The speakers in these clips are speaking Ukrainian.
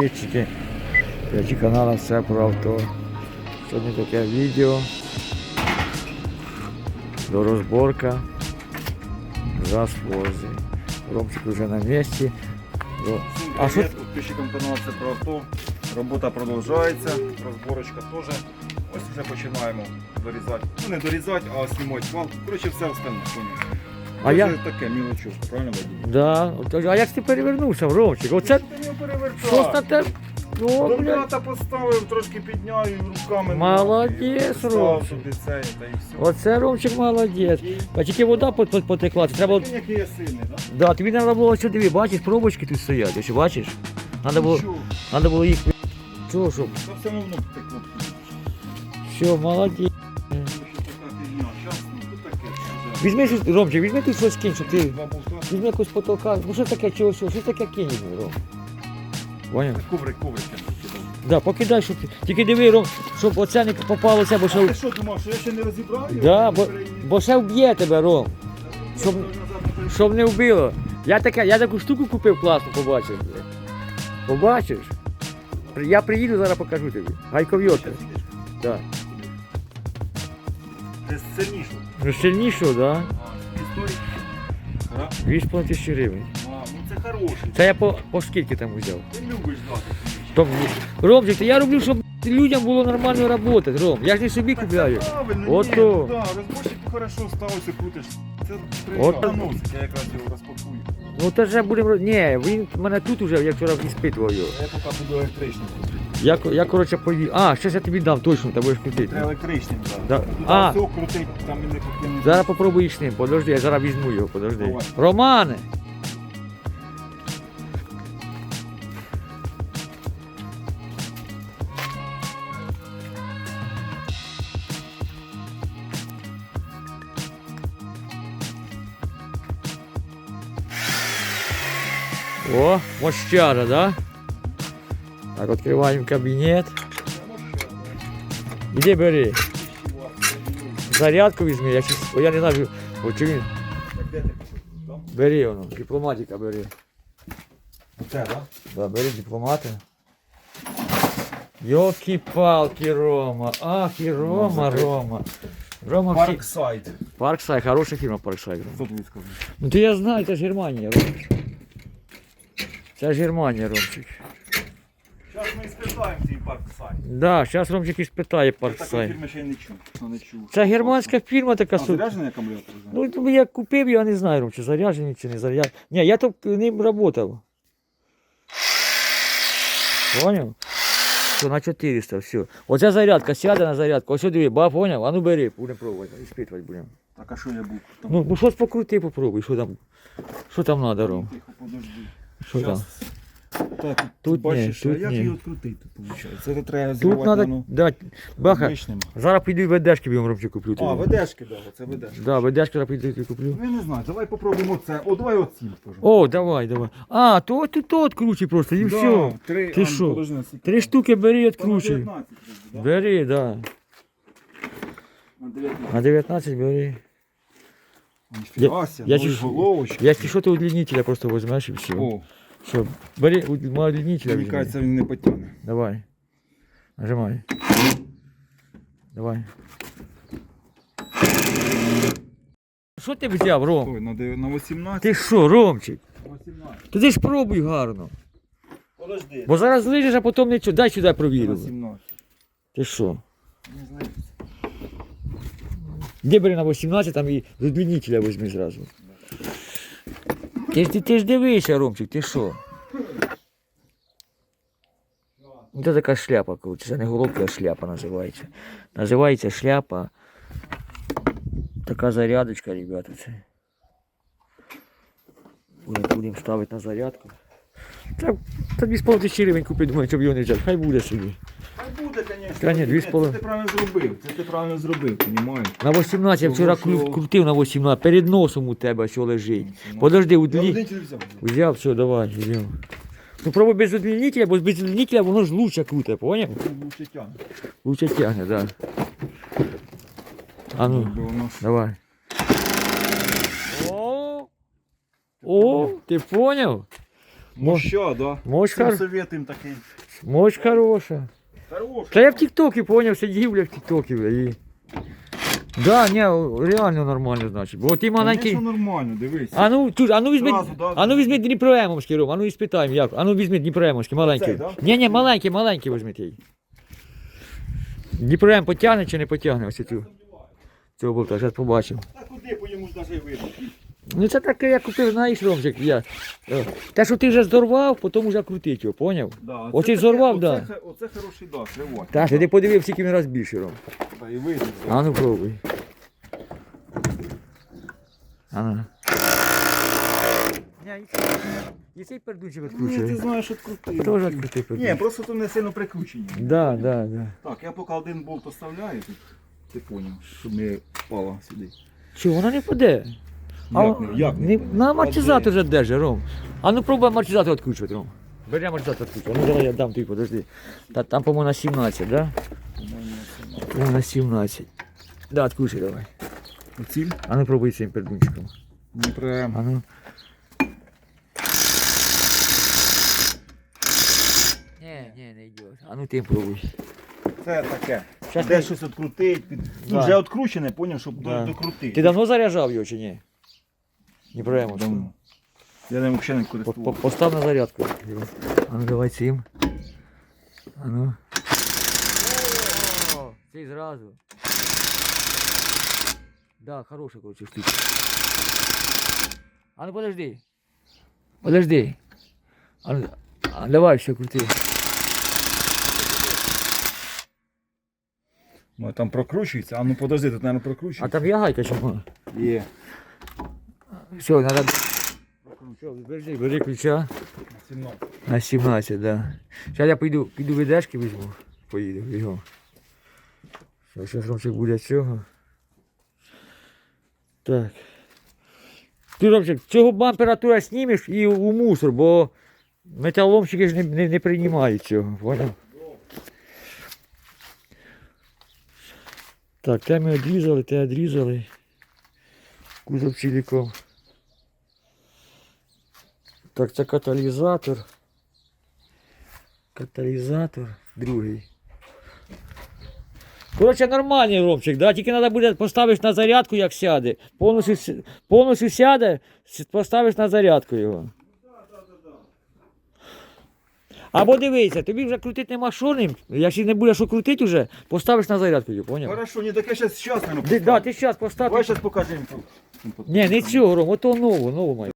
підписчики каналу все про авто. Сьогодні таке відео. До розборка за Форзи. Ромчик вже на місці. А що? Підписчикам каналу це про авто. Робота продовжується, розборочка теж. Ось вже починаємо дорізати. Ну не дорізати, а знімати вал. Коротше, все остальне. А я. таке мілочушка, правильно Вадим? Да. от- А як ти перевернувся, Ромчик? Оце Ти перевертав. щось на те. О, блядь. Домкрата поставив, трошки підняв і руками. Молодець, Став Ромчик. собі цей, та і все. Оце Ромчик молодець. А тільки вода пот- пот- потекла. Це треба. Він який я сильний, так? Да, тобі треба було сюди, диви, бачиш, пробочки тут стоять, ось бачиш? Надо було, Нічого, надо було їх. Чого, що? Та все одно. Все, молодець. Візьми щось, Ромчик, візьми тут щось кінь, щоб ти. Візьми якусь потолка. Ну що таке, чого, що, щось таке візьми, Ром. Поняв? Коврик, коврик я покидав. Да, покидай, щоб ти. Тільки диви, Ром, щоб оце не попалося, бо А ще. ти що думав, що я ще не розібрав? його? Да, бо, бо ще вб'є тебе, Ром. Щоб- не. Щоб не вбило. Я, таке, я таку штуку купив класну, побачиш. блядь. Побачиш? Я приїду, зараз покажу тобі. Гайковйотка. Да. Ти сильніше. Ну сильніше, так? Да? Да? 2,5 тисячі гривень. А, ну це хороший. Це я по, по скільки там взяв? Ти любиш дати. Тоб... Ромчик, я роблю, щоб людям було нормально працювати, Ром. Я ж не собі купляю. правильно, Ото. ні, ну да, розборщик хорошо ставиться, крутиш. От. Я якраз його розпакую. Ну то вже будемо. Ні, він мене тут уже, я вчора іспитував його. Я поки буду електричним. Я, я коротше поїду. А, щось я тобі дам точно, ти будеш крутити. Електричним так. Да. А. все крутить, там і не покинуть. Зараз попробуєш ним, подожди, я зараз візьму його, подожди. Давай. Романе! О, мощара, да? Так, відкриваємо кабінет. Іди бери. Зарядку візьми, я, щас- бо я не знаю, о, чи він. Так де ти купив? Там? Бери воно, дипломатика бери. Оце, так? Да, бери дипломати. Йоки-палки, Рома. Ах, і Рома, закрив. Рома. Рома всі... Парксайд. Парксай, хороша фірма Парксай. Рома. Що тобі скажу? Ну то я знаю, це ж Германія, Рома. Це ж Германія, Ромчик. Зараз ми спитаємо цей парксайд. Да, зараз Ромчик і спитає Такої фірми ще й не чув. Ну, не чув. Це германська фірма така А су- заряджений акумулятор? Ну, я купив, я не знаю, Ром, чи чи не заряджений. Ні, я тут ним працював. Поняв? Що на 400, все. Оця зарядка, сяде на зарядку. Ось диви, ба, поняв? А ну бери, будемо пробувати, іспитувати будемо. Так, а що я був? Там? Ну, ну щось покрути, попробуй, що там. Що там треба, Ром? Тихо, подожди. Що там? Так, Тут тут ні, тут а як ні. її відкрутити, виходить? Це треба Тут зривати треба, ну, да, баха, зараз піду і ведешки б'ємо Ромчик куплю. А, тобі. ведешки, да, це ведешки. Да, ведешки зараз піду і куплю. Ну, я не знаю, давай попробуємо це. О, давай оці, пожалуйста. О, давай, давай. А, то тут то відкручуй просто, і все. Три, Ти а, що? подожди, на скільки? Три штуки бери і Та на 19 вроде, да? Бери, да. На 19. На 19 бери. Ніфіга ся, я нові чуть- головочки. Якщо що, ти удлінителя просто візьмеш і все. О, Все. Бери мой удлінителя мені візьми. кажеться, він не потягне. Давай. Нажимай. Давай. Що ти взяв, Ром? Ой, на, на 18. Ти що, Ромчик? 18. Ти ж пробуй гарно. Подожди. Бо зараз лижеш, а потім нічого. Дай сюди провірю. 17. Ти що? Не знаю. Де на 18, там і з удлінителя візьми зразу. Ти ж, ти, ти ж дивися, Ромчик, ти що? Ну, Це така шляпа, коротше, це не головка, а шляпа називається. Називається шляпа. Така зарядочка, ребята. Це. Будемо ставити на зарядку. Та, та 2,5 тисячі гривень купити, думаю, щоб його не взяти. Хай буде собі. Та ні, дві з Це ти правильно зробив. Це ти правильно зробив, понімаєш? На 18 я вчора Тому що- кру- крутив на 18, перед носом у тебе що лежить. Подожди, Я удлі... один взяв. Взяв, все, давай, взяв. Ну пробуй без удлінителя, бо без удлінителя воно ж лучше круте, поняв? Лучше тягне. Лучше тягне, да. А ну, Бо воно ж- давай. О, О, ти поняв? Моща, да. Мощь, Всім хор... такий. Мощь хороша. Хороший. Та я в Тіктокі поняв, сидів, бля, в Тіктокі, бля, і... Да, ні, реально нормально, значить. Бо ти маленький... Конечно, нормально, дивись. А ну, чуж, а ну візьми, Зразу, да, а ну візьми Дніпроемовський, Ром, а ну і спитаємо, як. А ну візьми Дніпроемовський, маленький. Цей, да? Ні, ні, маленький, маленький візьми ти. Дніпроем потягне чи не потягне ось цю? Цього болта, зараз побачимо. Та куди по йому ж видно? Ну це таке, я купив, знаєш, Ромчик, я. е, Те, що ти вже здорвав, потім вже крутить його, поняв? Да, Оце таке- зорвав, оце, да. хе- Оце хороший да, кривой. Так, ти подивив, скільки він раз більше, Ром. Та і видно. А ну пробуй. А ну. Ні, і цей- І цей пердучик Ні, ти відкручує. знаєш, відкрутив. Теж відкрутий пердучик. Ні, просто тут не сильно прикручені. Да, да, да. Так, я поки один болт оставляю тут. Ти поняв, щоб не впала сюди. Чого вона не паде? Як не- як не не, на амортизатор вже держи, Ром. А ну пробуй амортизатор відкручувати, Ром. Бери амортизатор відкручувати. Ну давай я дам тобі, подожди. Та, там, по-моєму, на 17, да? По-моєму, на 17. Да, відкручуй давай. Ціль? А ну пробуй цим пердунчиком. Не прям. А ну. Не, не, не йде. А ну ти пробуй. Це таке. Щас Де ми- щось відкрутить. Під... Ну, Да. вже відкручене, поняв, щоб Да. до- докрутити. Ти давно заряджав його чи ні? Не прямо. Давно. Я ним взагалі не По- по- користувався. Постав на зарядку. А ну давай цим. А ну. О, Цей зразу. Да, хороша, короче, штука. А ну подожди. Подожди. А, ну, а давай ще крути. Ну, там прокручується, а ну подожди, тут, мабуть, А там є гайка чому? Є. Все, надо. Все, бери, ключа. 17. На 17, да. Зараз я піду, піду ведешки візьму. Поїду його. Зараз Ромчик буде цього. Так. Ти, Ромчик, цього бампера знімеш і у мусор, бо металоломщики ж не, не, не приймають цього, поняв? Так, те ми відрізали, те відрізали. Кузов ціліком. Так, це каталізатор. Каталізатор другий. Коротше, нормальний ромчик, да? тільки треба буде поставиш на зарядку, як сяде. Повністю, повністю сяде, поставиш на зарядку його. Або дивися, тобі вже крутити нема що ним. Якщо не будеш що крутити вже, поставиш на зарядку його, поняв? Хорошо, не таке зараз зараз, мабуть. Ди- Да, ти зараз постав. Давай зараз покажемо. Ні, не цього, Ром, ото нову, нову маю.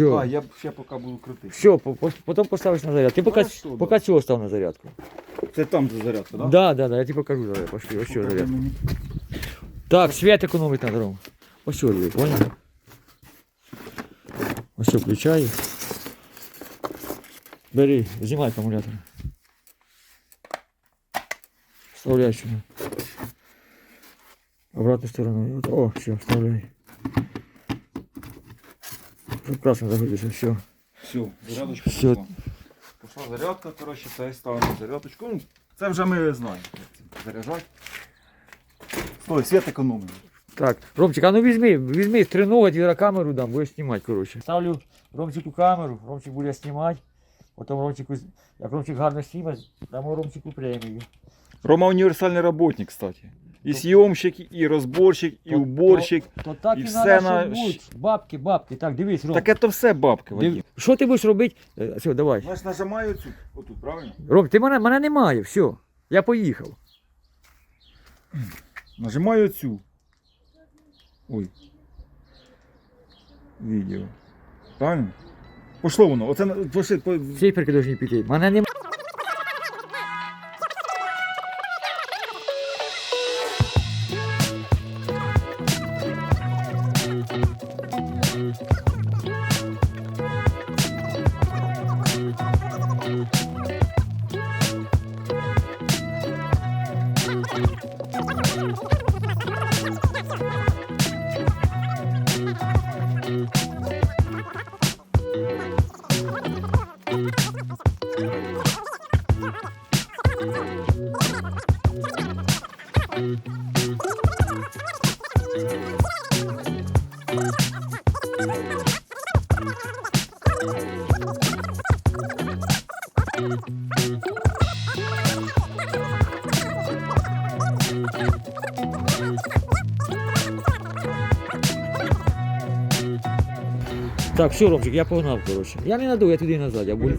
Чого? А, я ще поки буду крутити. Все, по- по- потім поставиш на зарядку. Ти поки, Хорошо, да. поки цього став на зарядку. Це там де зарядка, так? Да, да, да, я тебе покажу давай, пошли, ось що зарядка. Так, свет економить надо, Ром. Ось що, диви, понял? Ось що, включаю. Бери, знімай акумулятор. Вставляй сюди. Обратну сторону. О, все, вставляй. Прекрасно загрузишься, все. Все, зарядочка Всё. пішла. Пішла зарядка, коротше, це ставимо зарядочку. Ну, це вже ми знаємо, як це заряджати. Стой, світ економить. Так, Ромчик, а ну візьми, візьми я камеру дам, будеш знімати, коротше. Ставлю Ромчику камеру, Ромчик буде знімати. Потім Ромчику, як Ромчик гарно зніме, дамо Ромчику премію. Рома універсальний роботник, кстати. І зйомщик, і розборщик, і То- уборщик. То так І і, все на- бути. Бабки, бабки. Так, дивись, Ром. Так це все бабки, Див- Що ти будеш робити? Е, Все, давай. Знаєш, нажимаю цю, отут, правильно? Ром, ти мене, мене немає, все. Я поїхав. Нажимаю цю. Ой. Відео. Правильно? Пошло воно. Оце на- пошли, по... Циферки повинні піти. Мене немає. Так, все, Ромчик, я погнав, коротше. Я не наду, я туди назад, я буду.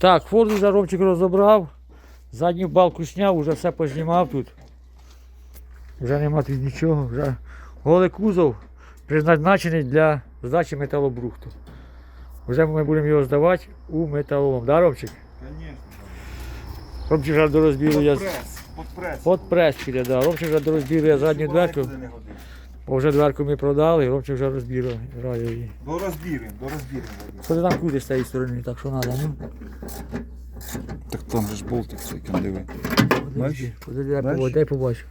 Так, Форд вже Ромчик розібрав, задню балку зняв, вже все познімав тут. Вже нема тут нічого, вже голий кузов призначений для здачі металобрухту. Вже ми будемо його здавати у металолом. Да, Ромчик? Звісно. Ромчик вже дорозбірує. Под прес. Под прес. Под прес піде, да. Ромчик вже дорозбірує задню дверку. Бо вже дверку ми продали, Ромчик вже розбірує її. До розбірів, до розбірів. Що ти там кудись з цієї сторони, так що треба, ну? Так там же ж болтик цей диви. Подожди, подожди, Бачиш? побачу, дай побачу.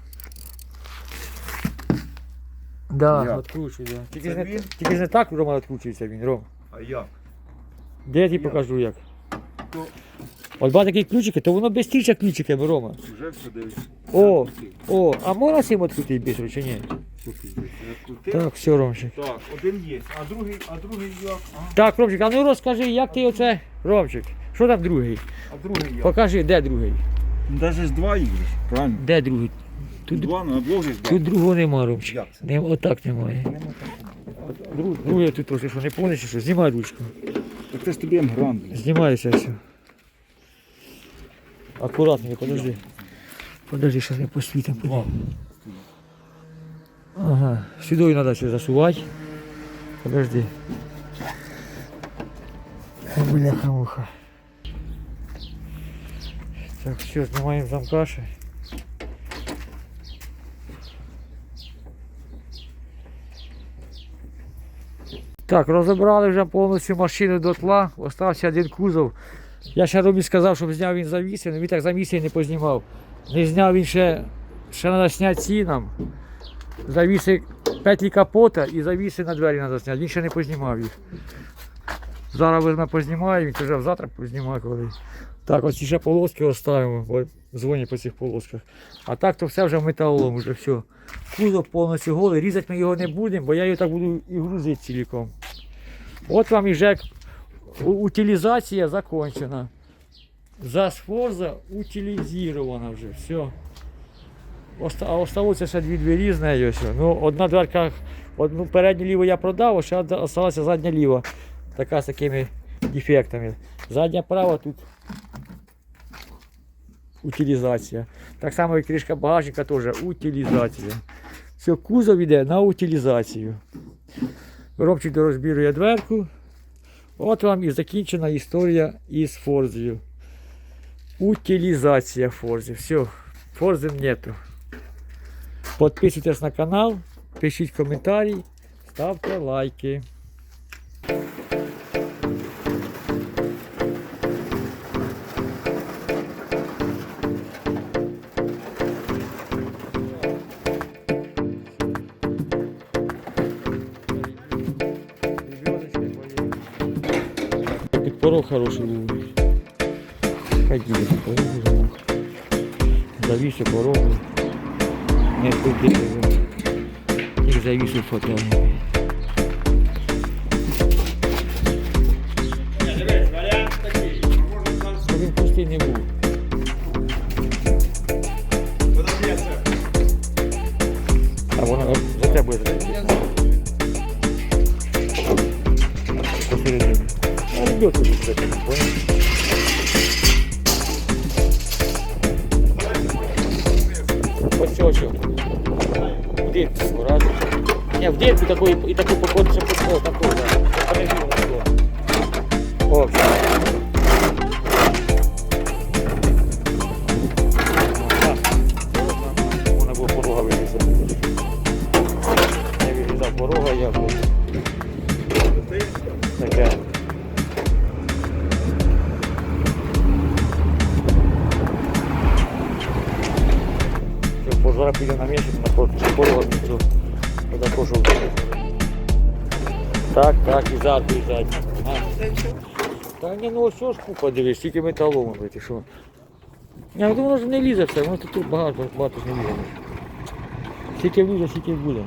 Да, Як? відкручуй, да. Тільки ж, не, він? тільки ж не так, Рома, відкручується він, Ром. А як? Де я тобі покажу як. То От бачиш такі ключики, то воно безстіче ключиками, Рома. вже все дивись. О, о, а можна цим відкрутити бістру чи ні? Так. Так, все, Ромчик. так, один є, а другий, а другий як? А, Так, Ромчик, а ну розкажи, як ти оце, Ромчик, що там другий? а другий як? Покажи, де другий? Даже ж два ігри, правильно? Де другий? Тут, Два, на двох же ж два. тут другого нема, Ромчик. Як це? Не, отак немає. Друг, другий тут трохи, що не повністю, що знімай ручку. Так це ж тобі М-гранд. Знімається все. Акуратно, подожди. Подожди, зараз я посвітим. подожди. Ага, сюди треба все засувати. Подожди. Бляха-муха. Так, все, знімаємо замка ще. Так, розібрали вже повністю машину до тла, остався один кузов. Я ще Ромі сказав, щоб зняв він завіси, але він так завіси не познімав. Не зняв він ще, ще треба зняти ці нам. Завіси петлі капота і завіси на двері треба зняти. Він ще не познімав їх. Зараз візьме познімає, він вже завтра познімає коли. Так, ось ще полоски оставимо, бо дзвонять по цих полосках. А так то все вже металолом, вже все. Кузов повністю голий, різати ми його не будемо, бо я його так буду і грузити ціліком. От вам і ЖЕК. Утилізація закончена. Засфорза утилізована вже. Все. Осталося ще дві двері з нею. Ну, одна дверка, одну передню ліву я продав, а ще осталася задня ліва. Така з такими дефектами. Задня права тут утилізація. Так само і кришка багажника теж утилізація. Все, кузов іде на утилізацію. Робчик дорозбірує дверку. От вам і закінчена історія із Форзою. Утилізація Форзи. Все, Форзи нету. Підписуйтесь на канал, пишіть коментарі, ставте лайки. Порог хороший був. Буде порог замок. Завісив порогу. Не туди. Тільки завісив фотографію. Ну, Він пустий не був. А воно за тебе буде зробити. Посередині. А ребят тут понял? Все. В дырку раз. Не, в дырку такой, и такой поход, что такой, да. О, Піде на месяц на корпус порога нічого. Подокошу. Так, так, і зад, і зад. Та ні, ну ось ж купа, дивись, тільки металолом, ти що. Я думаю, воно ж не лізе все, воно тут багато, багато ж не лізе. Скільки влізе, скільки буде.